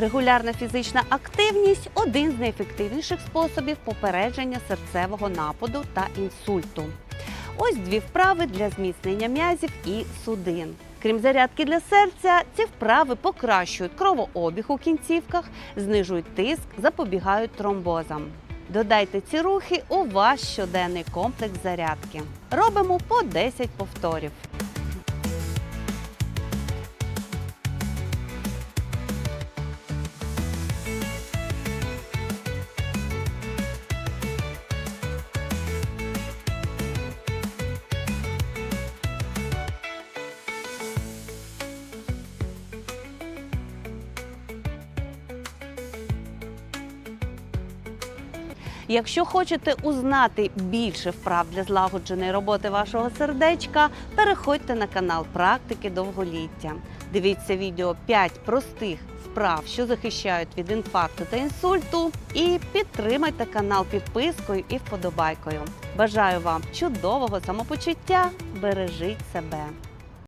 Регулярна фізична активність один з найефективніших способів попередження серцевого нападу та інсульту. Ось дві вправи для зміцнення м'язів і судин. Крім зарядки для серця, ці вправи покращують кровообіг у кінцівках, знижують тиск, запобігають тромбозам. Додайте ці рухи у ваш щоденний комплекс зарядки. Робимо по 10 повторів. Якщо хочете узнати більше вправ для злагодженої роботи вашого сердечка, переходьте на канал Практики довголіття. Дивіться відео 5 простих вправ, що захищають від інфаркту та інсульту, і підтримайте канал підпискою і вподобайкою. Бажаю вам чудового самопочуття! Бережіть себе!